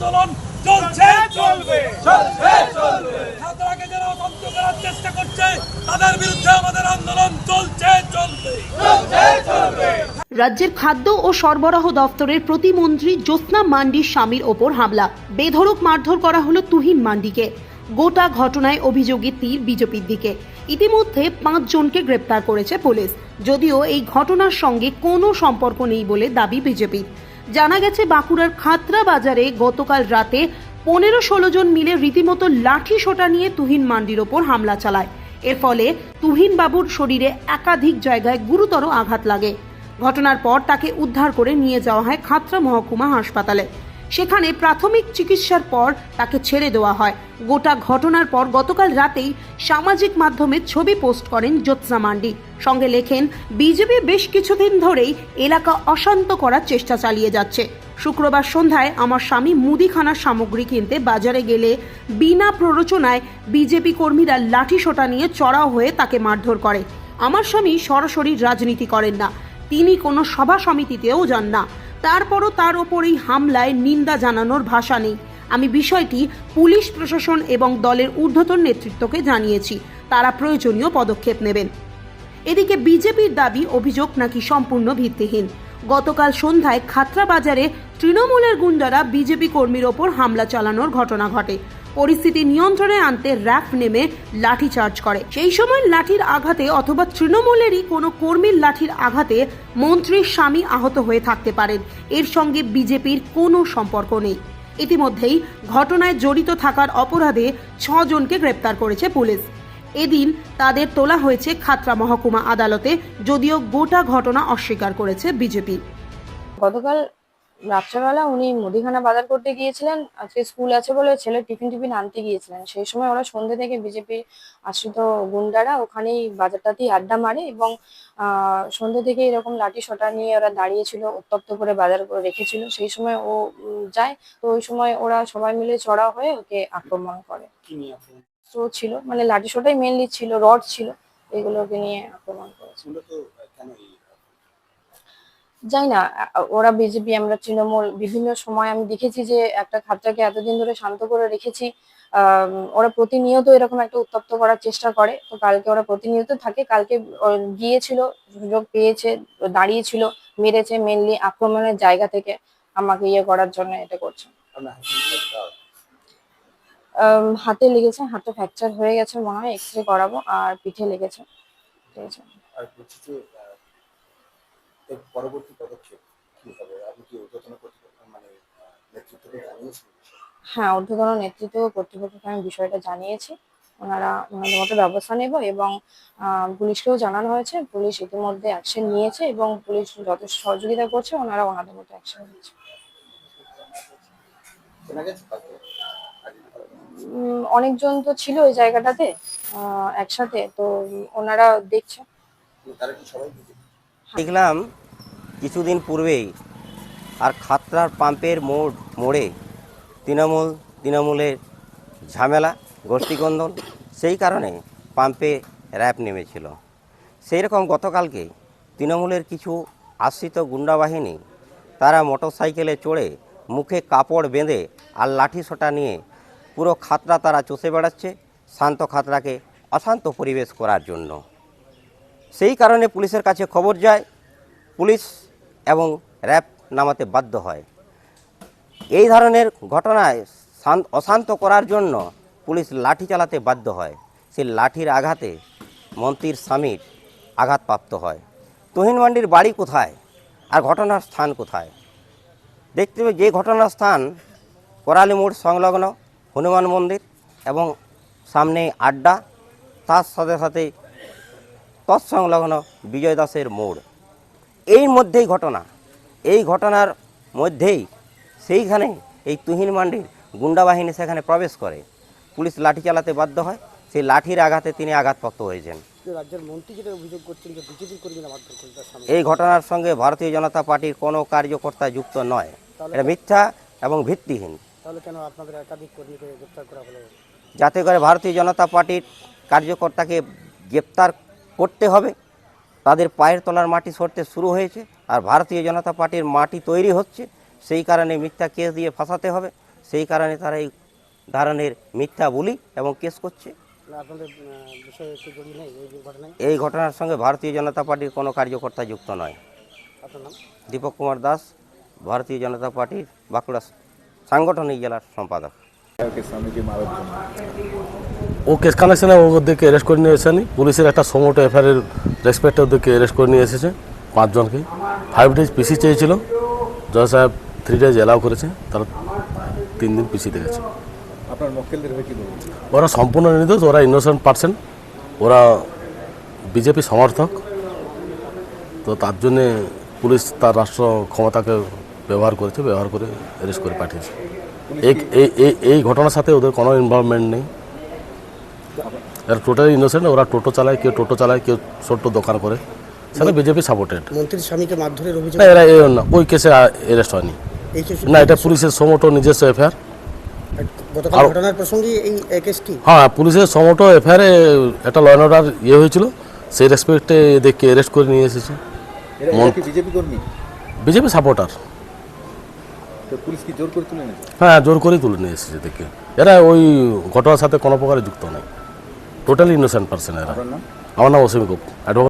আন্দোলন চলছে। চলবে। চলছে। চলবে। ছাত্রকে যারা অশান্ত করার চেষ্টা করছে তাদের বিরুদ্ধে আমাদের আন্দোলন চলছে চলবে। চলছে চলবে। রাজ্যের খাদ্য ও সরবরাহ দফতরের প্রতিমন্ত্রী জ্যোৎস্না মান্ডির স্বামীর ওপর হামলা। বেধড়ক মারধর করা হলো তুহিন মান্ডিকে। গোটা ঘটনায় অভিযোগের তীর বিজেপির দিকে। ইতিমধ্যে পাঁচজনকে গ্রেপ্তার করেছে পুলিশ। যদিও এই ঘটনার সঙ্গে কোনো সম্পর্ক নেই বলে দাবি বিজেপির। জানা গেছে বাঁকুড়ার খাতরা বাজারে গতকাল রাতে পনেরো ষোলো জন মিলে রীতিমতো লাঠি সোটা নিয়ে তুহিন মান্ডির ওপর হামলা চালায়। এর ফলে তুহিন বাবুর শরীরে একাধিক জায়গায় গুরুতর আঘাত লাগে। ঘটনার পর তাকে উদ্ধার করে নিয়ে যাওয়া হয় খাতরা মহকুমা হাসপাতালে। সেখানে প্রাথমিক চিকিৎসার পর তাকে ছেড়ে দেওয়া হয়। গোটা ঘটনার পর গতকাল রাতেই সামাজিক মাধ্যমে ছবি পোস্ট করেন জ্যোৎস্না মান্ডি। সঙ্গে লেখেন, বিজেপি বেশ কিছুদিন ধরেই এলাকা অশান্ত করার চেষ্টা চালিয়ে যাচ্ছে। শুক্রবার সন্ধ্যায় আমার স্বামী মুদিখানার সামগ্রী কিনতে বাজারে গেলে বিনা প্ররোচনায় বিজেপি কর্মীরা লাঠি সোটা নিয়ে চড়াও হয়ে তাকে মারধর করে। আমার স্বামী সরাসরি রাজনীতি করেন না। তিনি কোনো সভা সমিতিতেও যান না। তারপরও তার ওপর এই হামলায় নিন্দা জানানোর ভাষা নেই। আমি বিষয়টি পুলিশ প্রশাসন এবং দলের ঊর্ধ্বতন নেতৃত্বকে জানিয়েছি। তারা প্রয়োজনীয় পদক্ষেপ নেবেন। এদিকে বিজেপির দাবি, অভিযোগ নাকি সম্পূর্ণ ভিত্তিহীন। গতকাল সন্ধ্যায় খাতরা বাজারে তৃণমূলের গুন্ডারা বিজেপি কর্মীর ওপর হামলা চালানোর ঘটনা ঘটে। পরিস্থিতি নিয়ন্ত্রণে আনতে র্যাফ নেমে লাঠিচার্জ করে। সেই সময় লাঠির আঘাতে অথবা তৃণমূলেরই কোনো কর্মীর লাঠির আঘাতে মন্ত্রীর স্বামী আহত হয়ে থাকতে পারেন। এর সঙ্গে বিজেপির কোনো সম্পর্ক নেই। ইতিমধ্যেই ঘটনায় জড়িত থাকার অপরাধে ছজনকে গ্রেপ্তার করেছে পুলিশ। এদিন তাদের তোলা হয়েছে খাতড়া মহকুমা আদালতে, যদিও গোটা ঘটনা অস্বীকার করেছে বিজেপি। গতকাল রাত্রেবেলা উনি মুদিখানা বাজার করতে গিয়েছিলেন আজকে স্কুল আছে বলে ছেলে টিফিন টিফিন আনতে গিয়েছিলেন। সেই সময় ওরা সন্ধ্যে থেকে বিজেপি আশ্রিত গুন্ডারা ওখানেই বাজারটাতেই আড্ডা মারে এবং সন্ধ্যে থেকে এরকম লাঠি সোটা নিয়ে ওরা দাঁড়িয়েছিল উত্তপ্ত করে বাজার করে রেখেছিল। সেই সময় ও যায়। তো ওই সময় ওরা সবাই মিলে চড়া হয়ে ওকে আক্রমণ করে। তো ছিল মানে লাঠি সোটাই মেনলি ছিল রড ছিল এগুলোকে নিয়ে আক্রমণ করেছে যাই না ওরা বিজেপি আমরা তৃণমূল বিভিন্ন সময় আমি দেখেছি যে একটা খাতটাকে এতদিন ধরে শান্ত করে রেখেছি। ওরা প্রতিনিয়ত এরকম একটা উত্তপ্ত করার চেষ্টা করে। তো কালকে ওরা প্রতিনিয়ত থাকে কালকে গিয়েছিল সুযোগ পেয়েছে দাঁড়িয়েছিল মেরেছে মেনলি আক্রমণের জায়গা থেকে আমাকে ইয়ে করার জন্য এটা করছে। হাতে লেগেছে হাতে ফ্র্যাকচার হয়ে গেছে মনে হয় এক্স রে করাবো আর পিঠে লেগেছে। ঠিক আছে এর পরবর্তী পদক্ষেপ কি হবে? আপনি কি ঊর্ধ্বতন কর্তৃপক্ষ মানে নেতৃত্বকে জানিয়েছেন? হ্যাঁ ঊর্ধ্বতন নেতৃত্ব কর্তৃপক্ষকে আমি বিষয়টা জানিয়েছি। ওনারা ওনাদের মতো ব্যবস্থা নেব এবং পুলিশকেও জানানো হয়েছে। পুলিশ ইতিমধ্যে অ্যাকশন নিয়েছে এবং পুলিশ যথেষ্ট সহযোগিতা করছে। ওনারা ওনাদের মতো অ্যাকশন? উম, অনেকজন তো ছিল ওই জায়গাটাতে একসাথে। তো ওনারা দেখছে। তারা কি সবাই বুঝে দেখলাম কিছুদিন পূর্বেই আর খাতরার পাম্পের মোড়, মোড়ে তৃণমূল, তৃণমূলের ঝামেলা গোষ্ঠীকন্দল সেই কারণে পাম্পে র্যাপ নেমেছিল। সেই রকম গতকালকে তৃণমূলের কিছু আশ্রিত গুন্ডা বাহিনী, তারা মোটরসাইকেলে চড়ে মুখে কাপড় বেঁধে আর লাঠি সোটা নিয়ে পুরো খাতরা তারা চষে বেড়াচ্ছে শান্ত খাতরাকে অশান্ত পরিবেশ করার জন্য। সেই কারণে পুলিশের কাছে খবর যায়, পুলিশ এবং র্যাব নামাতে বাধ্য হয়। এই ধরনের ঘটনায় শান্ত, অশান্ত করার জন্য পুলিশ লাঠি চালাতে বাধ্য হয়। সেই লাঠির আঘাতে মন্ত্রীর স্বামীর আঘাতপ্রাপ্ত হয়। তুহিন মান্ডির বাড়ি কোথায় আর ঘটনার স্থান কোথায়? দেখতে হবে যে ঘটনার স্থান করালি মোড় সংলগ্ন হনুমান মন্দির এবং সামনে আড্ডা, তার সাথে সাথে তৎসংলগ্ন বিজয় দাসের মোড়। এই মধ্যেই ঘটনা। এই ঘটনার মধ্যেই সেইখানে এই তুহিন মান্ডির গুন্ডা বাহিনী সেখানে প্রবেশ করে। পুলিশ লাঠি চালাতে বাধ্য হয়। সেই লাঠির আঘাতে তিনি আঘাতপ্রাপ্ত হয়েছেন। রাজ্যের মন্ত্রী যেটা অভিযোগ করছেন যে বিজেপি কর্মীরা মারধর করে এই ঘটনার সঙ্গে ভারতীয় জনতা পার্টির কোনো কার্যকর্তা যুক্ত নয়। এটা মিথ্যা এবং ভিত্তিহীন। তাহলে কেন আপনাদের একাধিক কর্মীকে গ্রেপ্তার করা হলো? যাতে করে ভারতীয় জনতা পার্টির কার্যকর্তাকে গ্রেপ্তার করতে হবে। তাদের পায়ের তলার মাটি সরতে শুরু হয়েছে আর ভারতীয় জনতা পার্টির মাটি তৈরি হচ্ছে। সেই কারণে মিথ্যা কেস দিয়ে ফাঁসাতে হবে। সেই কারণে তারা এই ধরনের মিথ্যা বলি এবং কেস করছে। এই ঘটনার সঙ্গে ভারতীয় জনতা পার্টির কোনো কার্যকর্তা যুক্ত নয়। দীপক কুমার দাস ভারতীয় জনতা পার্টির বাঁকুড়া সাংগঠনিক জেলার সম্পাদক। ও কেস কানেকশনে ওদেরকে অ্যারেস্ট করে নিয়ে এসেনি। পুলিশের একটা সমোটো এফআইআর রেসপেক্টে ওদেরকে অ্যারেস্ট করে নিয়ে এসেছে পাঁচজনকে। ফাইভ ডেজ পিসি চেয়েছিল। জয় সাহেব থ্রি ডেজ অ্যালাউ করেছে। তারা তিন দিন পিসি বলবেন? ওরা সম্পূর্ণ নির্দোষ ওরা ইনোসেন্ট পার্সেন্ট ওরা বিজেপি সমর্থক। তো তার জন্যে পুলিশ তার রাষ্ট্র ক্ষমতাকে ব্যবহার করেছে ব্যবহার করে অ্যারেস্ট করে পাঠিয়েছে। এই- এই এই ঘটনার সাথে ওদের কোনো ইনভলভমেন্ট নেই। এরা টোটালি ইনোসেন্ট ওরা টোটো চালায় কেউ টোটো চালায় কেউ ছোট্ট দোকান করে। সেটা বিজেপি সাপোর্টেড মন্ত্রীর স্বামীকে মারধরের অভিযোগ? না এরা এই না ওই কেসে অ্যারেস্ট হয়নি। এই কেস না এটা পুলিশের সমোটো নিজস্ব এফআইআর গতকাল ঘটনার প্রসঙ্গে এই কেসটি হ্যাঁ পুলিশের সমোটো এফআইআরে একটা ল অ্যান্ড অর্ডার ইয়ে হয়েছিল। সেই রেসপেক্টে এদেরকে অ্যারেস্ট করে নিয়ে এসেছে। এরা এরা কি বিজেপি কর্মী? বিজেপি সাপোর্টার তো পুলিশ কি জোর করে তুলে হ্যাঁ জোর করেই তুলে নিয়ে এসেছে এদেরকে। এরা ওই ঘটনার সাথে কোনো প্রকারে যুক্ত নাই। টোটালি ইনোসেন্ট পার্সন এরা আমার নাম অসীম অ্যাডভোকেট